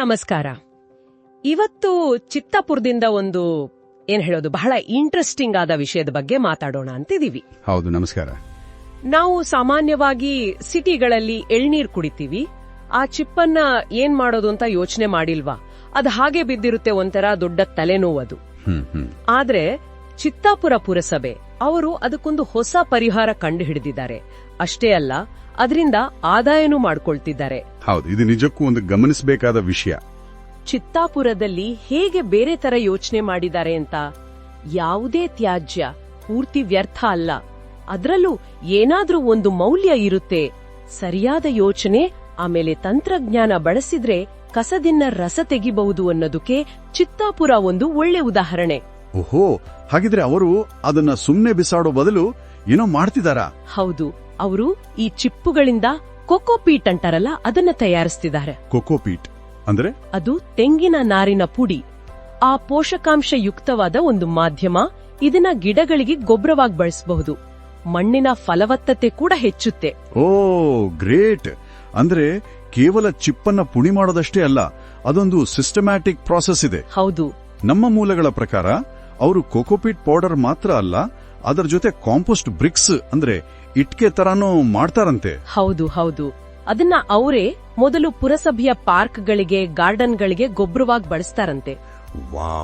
ನಮಸ್ಕಾರ. ಇವತ್ತು ಚಿತ್ತಾಪುರದಿಂದ ಒಂದು ಏನ್ ಹೇಳೋದು ಬಹಳ ಇಂಟ್ರೆಸ್ಟಿಂಗ್ ಆದ ವಿಷಯದ ಬಗ್ಗೆ ಮಾತಾಡೋಣ ಅಂತಿದೀವಿ. ಹೌದು ನಮಸ್ಕಾರ. ನಾವು ಸಾಮಾನ್ಯವಾಗಿ ಸಿಟಿಗಳಲ್ಲಿ ಎಳ್ನೀರ್ ಕುಡಿತೀವಿ. ಆ ಚಿಪ್ಪನ್ನ ಏನ್ ಮಾಡೋದು ಅಂತ ಯೋಚನೆ ಮಾಡಿಲ್ವಾ? ಅದು ಹಾಗೆ ಬಿದ್ದಿರುತ್ತೆ ಒಂಥರ ದೊಡ್ಡ ತಲೆನೋವು ಹ್ಮ್ ಹ್ಮ್. ಆದ್ರೆ ಚಿತ್ತಾಪುರ ಪುರಸಭೆ. ಅವರು ಅದಕ್ಕೊಂದು ಹೊಸ ಪರಿಹಾರ ಕಂಡು ಹಿಡಿದಿದ್ದಾರೆ ಅಷ್ಟೇ ಅಲ್ಲ ಅದರಿಂದ ಆದಾಯನೂ ಮಾಡ್ಕೊಳ್ತಿದ್ದಾರೆ. ಹೌದು ಇದು ನಿಜಕ್ಕೂ ಒಂದು ಗಮನಿಸಬೇಕಾದ ವಿಷಯ. ಚಿತ್ತಾಪುರದಲ್ಲಿ ಹೇಗೆ ಬೇರೆ ತರ ಯೋಚನೆ ಮಾಡಿದ್ದಾರೆ ಅಂತ? ಯಾವುದೇ ತ್ಯಾಜ್ಯ ಪೂರ್ತಿ ವ್ಯರ್ಥ ಅಲ್ಲ. ಅದರಲ್ಲೂ ಏನಾದ್ರೂ ಒಂದು ಮೌಲ್ಯ ಇರುತ್ತೆ. ಸರಿಯಾದ ಯೋಚನೆ ಆಮೇಲೆ ತಂತ್ರಜ್ಞಾನ ಬಳಸಿದ್ರೆ ಕಸದಿನ್ನ ರಸ ತೆಗಿಬಹುದು ಅನ್ನೋದಕ್ಕೆ ಚಿತ್ತಾಪುರ ಒಂದು ಒಳ್ಳೆ ಉದಾಹರಣೆ. ಓಹೋ ಹಾಗಿದ್ರೆ ಅವರು ಅದನ್ನ ಸುಮ್ನೆ ಬಿಸಾಡೋ ಬದಲು ಏನೋ ಮಾಡ್ತಿದಾರಾ? ಹೌದು ಅವರು ಈ ಚಿಪ್ಪುಗಳಿಂದ ಕೊಕೋಪೀಟ್ ಅಂತಾರಲ್ಲ ಅದನ್ನ ತಯಾರಿಸ್ತಿದ್ದಾರೆ. ಕೊಕೋಪೀಟ್ ಅಂದ್ರೆ? ಅದು ತೆಂಗಿನ ನಾರಿನ ಪುಡಿ. ಆ ಪೋಷಕಾಂಶ ಯುಕ್ತವಾದ ಒಂದು ಮಾಧ್ಯಮ ಇದನ್ನ ಗಿಡಗಳಿಗೆ ಗೊಬ್ಬರವಾಗಿ ಬಳಸಬಹುದು. ಮಣ್ಣಿನ ಫಲವತ್ತತೆ ಕೂಡ ಹೆಚ್ಚುತ್ತೆ. Oh great! ಅಂದ್ರೆ ಕೇವಲ ಚಿಪ್ಪನ್ನ ಪುಡಿ ಮಾಡೋದಷ್ಟೇ ಅಲ್ಲ ಅದೊಂದು ಸಿಸ್ಟಮ್ಯಾಟಿಕ್ ಪ್ರಾಸೆಸ್ ಇದೆ. ಹೌದು. ನಮ್ಮ ಮೂಲಗಳ ಪ್ರಕಾರ ಅವರು ಕೋಕೋಪೀಟ್ ಪೌಡರ್ ಮಾತ್ರ ಅಲ್ಲ ಅದರ ಜೊತೆ ಕಾಂಪೋಸ್ಟ್ ಬ್ರಿಕ್ಸ್ ಅಂದ್ರೆ ಇಟ್ಕೆ ತರಾನು ಮಾಡ್ತಾರಂತೆ. ಹೌದು ಹೌದು. ಅದನ್ನ ಅವರೇ ಮೊದಲು ಪುರಸಭೆಯ ಪಾರ್ಕ್ಗಳಿಗೆ ಗಾರ್ಡನ್ಗಳಿಗೆ ಗೊಬ್ಬರವಾಗಿ ಬಳಸ್ತಾರಂತೆ. ವಾವ್.